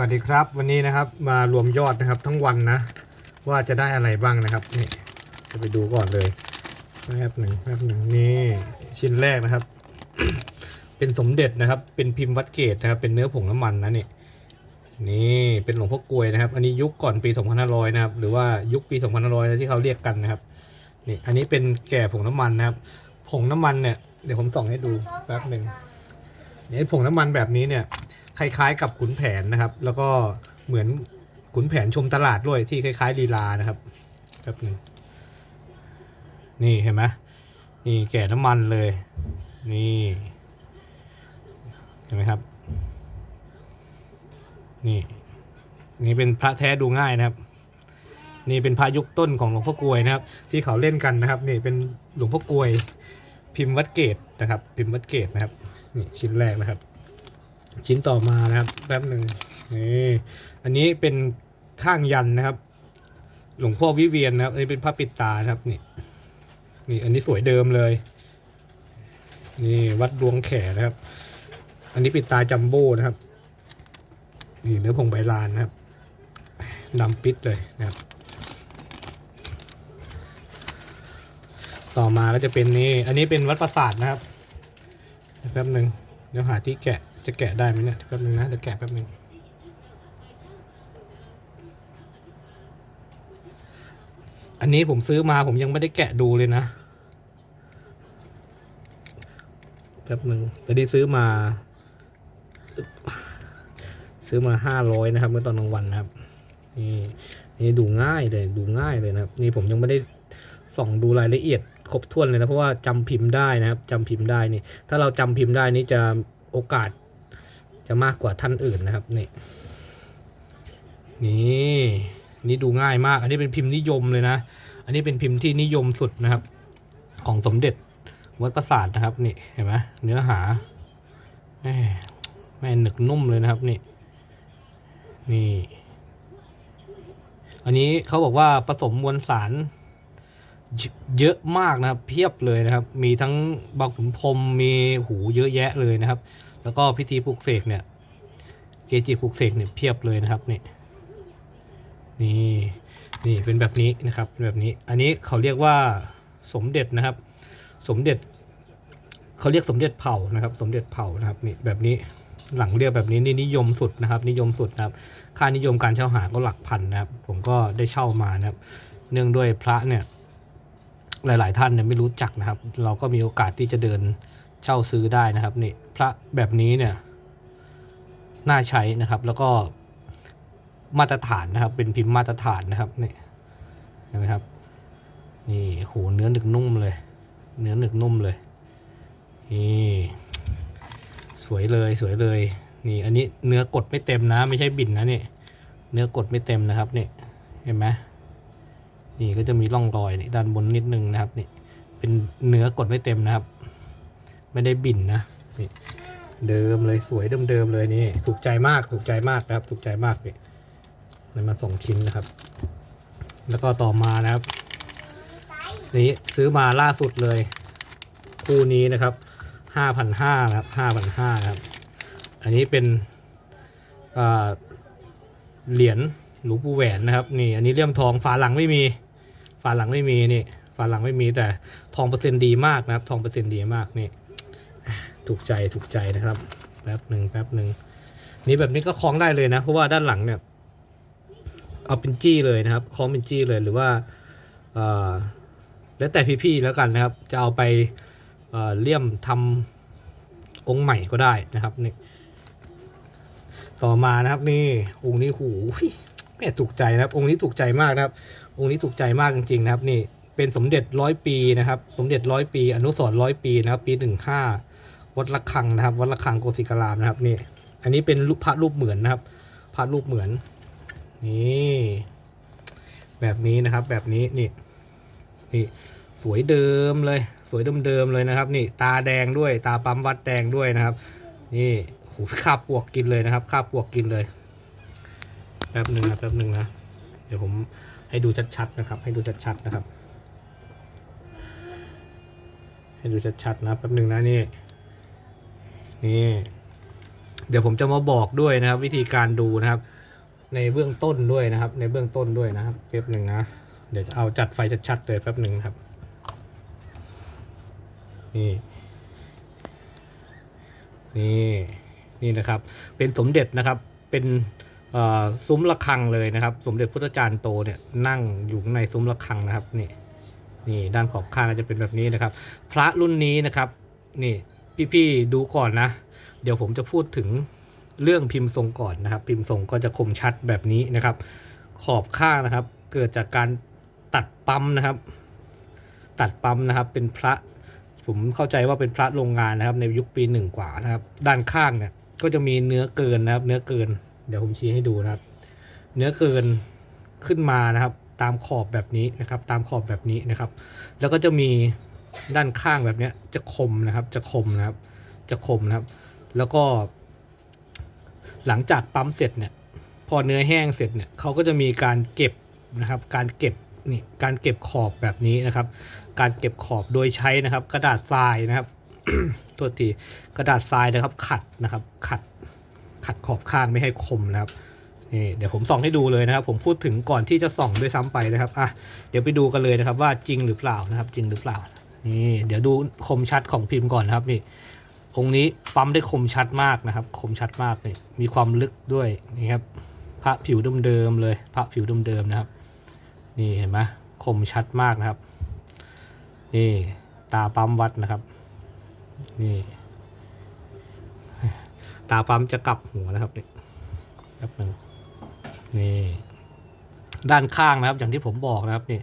วัสดีครับวันนี้นะครับมารวมยอดนะครับทั้งวันนะ ว่าจะได้อะไรบ้างนะครับนี่จะไปดูก่อนเลยแป๊บหนึ่งแป๊บหนึ่งนี่ชิ้นแรกนะครับ เป็นสมเด็จนะครับ เป็นพิมพ์วัดเกตนะครับ เป็นเนื้อผงน้ำมันนะนี่นี่เป็นหลวงพ่อกลวยนะครับ อันนี้ยุคก่อนปี 2500 นะครับ หรือว่ายุคปี 2500 ที่เขาเรียกกันนะครับนี่อันนี้เป็นแก่ผงน้ำมันนะครับ ผงน้ำมันเนี่ยเดี๋ยวผมส่องให้ดูแป๊บหนึ่งเนี่ยผงน้ำมันแบบนี้เนี่ย คล้ายๆ กับขุนแผนนะครับ แล้วก็เหมือนขุนแผนชมตลาดด้วยที่คล้ายๆลีลานะครับแป๊บหนึงนี่เห็นไหมนี่แก่น้ำมันเลย นี่เห็นไหมครับ นี่ นี่เป็นพระแท้ดูง่ายนะครับ นี่เป็นพระยุคต้นของหลวงพ่อกลวยนะครับ ที่เขาเล่นกันนะครับ นี่เป็นหลวงพ่อกลวย พิมพ์วัดเกตนะครับ พิมพ์วัดเกตนะครับ นี่ชิ้นแรกนะครับ ชิ้นต่อมานะครับแป๊บหนึ่งนี่อันนี้เป็นข้างยันนะครับ หลวงพ่อวิเวียนนะครับอันนี้เป็นพระปิดตานะครับนี่นี่อันนี้สวยเดิมเลยนี่วัดดวงแขนะครับ อันนี้ปิดตาจัมโบ้นะครับ นี่เนื้อผงใบลานนะครับดำปิดเลยนะครับ ต่อมาก็จะเป็นนี่อันนี้เป็นวัดประสาทนะครับแป๊บหนึ่งเดี๋ยวหาที่แกะ จะแกะได้ไหมเนี่ยแป๊บนึงนะเดี๋ยวแกะแป๊บนึงอันนี้ผมซื้อมาผมยังไม่ได้แกะดูเลยนะแป๊บนึงอันนี้ซื้อมา ซื้อมาห้าร้อยนะครับ เมื่อตอนกลางวันนะครับ นี่นี่ดูง่ายเลยดูง่ายเลยนะครับ นี่ผมยังไม่ได้ส่องดูรายละเอียดครบถ้วนเลยนะเพราะว่าจำพิมพ์ได้นะครับจำพิมพ์ได้นี่ ถ้าเราจำพิมพ์ได้นี่จะโอกาส จะมากกว่าท่านอื่นนะครับนี่นี่นี่ดูง่ายมาก อันนี้เป็นพิมพ์นิยมเลยนะ อันนี้เป็นพิมพ์ที่นิยมสุดนะครับ ของสมเด็จวัดประสาทนะครับนี่เห็นไหมเนื้อหาแม่แม่หนึกนุ่มเลยนะครับนี่นี่ อันนี้เขาบอกว่าผสมมวลสารเยอะมากนะครับ เพียบเลยนะครับ มีทั้งบางขุนพรมมีหูเยอะแยะเลยนะครับ แล้วก็พิธีปลุกเสกเนี่ย เกจิปลุกเสกเนี่ยเพียบเลยนะครับนี่นี่นี่เป็นแบบนี้นะครับเป็นแบบนี้อันนี้เขาเรียกว่าสมเด็จนะครับ สมเด็จเขาเรียกสมเด็จเผ่านะครับ สมเด็จเผ่านะครับนี่แบบนี้หลังเรียกแบบนี้นี่นิยมสุดนะครับ นิยมสุดนะครับ ค่านิยมการเช่าหาก็หลักพันนะครับ ผมก็ได้เช่ามานะครับ เนื่องด้วยพระเนี่ยหลาย ๆ ท่านเนี่ยไม่รู้จักนะครับ เราก็มีโอกาสที่จะเดิน เช่าซื้อได้นะครับนี่พระแบบนี้เนี่ยน่าใช้นะครับ แล้วก็มาตรฐานนะครับ เป็นพิมพ์มาตรฐานนะครับนี่เห็นไหมครับนี่โหเนื้อหนึกนุ่มเลย เนื้อหนึกนุ่มเลยนี่สวยเลยสวยเลยนี่อันนี้เนื้อกดไม่เต็มนะ ไม่ใช่บินนะนี่เนื้อกดไม่เต็มนะครับนี่เห็นไหมนี่ก็จะมีร่องรอยนี่ด้านบนนิดนึงนะครับนี่เป็นเนื้อกดไม่เต็มนะครับ ไม่ได้บินนะนี่เดิมเลยสวยเดิมๆเลยนี่ถูกใจมากถูกใจมากครับ ถูกใจมากนี่เลยมาส่งชิ้นนะครับ แล้วก็ต่อมานะครับ นี่ซื้อมาล่าสุดเลย คู่นี้นะครับห้าพันห้านะครับห้าพันห้าครับ อันนี้เป็นเหรียญหลวงปู่แหวนนะครับนี่อันนี้เลี่ยมทองฝาหลังไม่มี ฝาหลังไม่มีนี่ฝาหลังไม่มีแต่ทองเปอร์เซ็นต์ดีมากนะครับ ทองเปอร์เซ็นต์ดีมากนี่ ถูกใจถูกใจนะครับแป๊บหนึ่งแป๊บหนึ่งนี่แบบนี้ก็คล้องได้เลยนะ เพราะว่าด้านหลังเนี่ยเอาเป็นจี้เลยนะครับคล้องเป็นจี้เลยหรือว่าแล้วแต่พี่ๆแล้วกันนะครับ จะเอาไปเอ่อเลี่ยมทำองค์ใหม่ก็ได้นะครับนี่ต่อมานะครับนี่องค์นี้หูแม่ถูกใจนะครับ องค์นี้ถูกใจมากนะครับ องค์นี้ถูกใจมากจริงๆนะครับ นี่เป็นสมเด็จร้อยปีนะครับ สมเด็จร้อยปี อนุสรร้อยปีนะครับ ปีหนึ่งห้า วัดระฆังนะครับ วัดระฆังโกศิกรามนะครับนี่ อันนี้เป็นรูปพระรูปเหมือนนะครับพระรูปเหมือนนี่แบบนี้นะครับ แบบนี้นี่นี่สวยเดิมเลย สวยเดิมๆเลยนะครับ นี่ตาแดงด้วย ตาปั๊มวัดแดงด้วยนะครับ นี่โหคาปวกกินเลยนะครับคาปวกกินเลยแป๊บหนึ่งนะแป๊บหนึ่งนะเดี๋ยวผมให้ดูชัดๆนะครับ ให้ดูชัดๆนะครับ ให้ดูชัดๆนะแป๊บหนึ่งนะนี่ นี่เดี๋ยวผมจะมาบอกด้วยนะครับ วิธีการดูนะครับ ในเบื้องต้นด้วยนะครับ ในเบื้องต้นด้วยนะครับแป๊บหนึ่งนะเดี๋ยวจะเอาจัดไฟชัดๆเลยแป๊บหนึ่งครับ นี่ นี่นี่นะครับ เป็นสมเด็จนะครับเป็นซุ้มระฆังเลยนะครับ สมเด็จพุทธจารย์โตเนี่ยนั่งอยู่ในซุ้มระฆังนะครับนี่นี่ด้านขอบข้างจะเป็นแบบนี้นะครับ พระรุ่นนี้นะครับ นี่ พี่ๆดูก่อนนะ เดี๋ยวผมจะพูดถึงเรื่องพิมพ์ทรงก่อนนะครับ พิมพ์ทรงก็จะคมชัดแบบนี้นะครับ ขอบข้างนะครับ เกิดจากการตัดปั๊มนะครับ ตัดปั๊มนะครับเป็นพระ ผมเข้าใจว่าเป็นพระโรงงานนะครับ ในยุคปีหนึ่งกว่านะครับ ด้านข้างเนี่ยก็จะมีเนื้อเกินนะครับ เนื้อเกิน เดี๋ยวผมชี้ให้ดูนะครับ เนื้อเกินขึ้นมานะครับ ตามขอบแบบนี้นะครับ ตามขอบแบบนี้นะครับ แล้วก็จะมี ด้านข้างแบบเนี้ยจะคมนะครับ จะคมนะครับ จะคมนะครับ แล้วก็ หลังจากปั๊มเสร็จเนี่ย พอเนื้อแห้งเสร็จเนี่ยเขาก็จะมีการเก็บนะครับ การเก็บนี่การเก็บขอบแบบนี้นะครับ การเก็บขอบโดยใช้นะครับ กระดาษทรายนะครับโทษทีกระดาษทรายนะครับ ขัดนะครับ ขัด ขัดขอบข้างไม่ให้คมนะครับนี่เดี๋ยวผมส่องให้ดูเลยนะครับ ผมพูดถึงก่อนที่จะส่องด้วยซ้ำไปนะครับอะเดี๋ยวไปดูกันเลยนะครับ ว่าจริงหรือเปล่านะครับ จริงหรือเปล่า นี่เดี๋ยวดูคมชัดของพิมพ์ก่อนครับนี่องค์นี้ปั๊มได้คมชัดมากนะครับ คมชัดมากนี่มีความลึกด้วยนี่ครับพระผิวเดิมๆเลยพระผิวเดิมๆนะครับ นี่เห็นไหมคมชัดมากนะครับ นี่ตาปั๊มวัดนะครับ นี่ตาปั๊มจะกลับหัวนะครับนี่แป๊บหนึงนี่ด้านข้างนะครับ อย่างที่ผมบอกนะครับนี่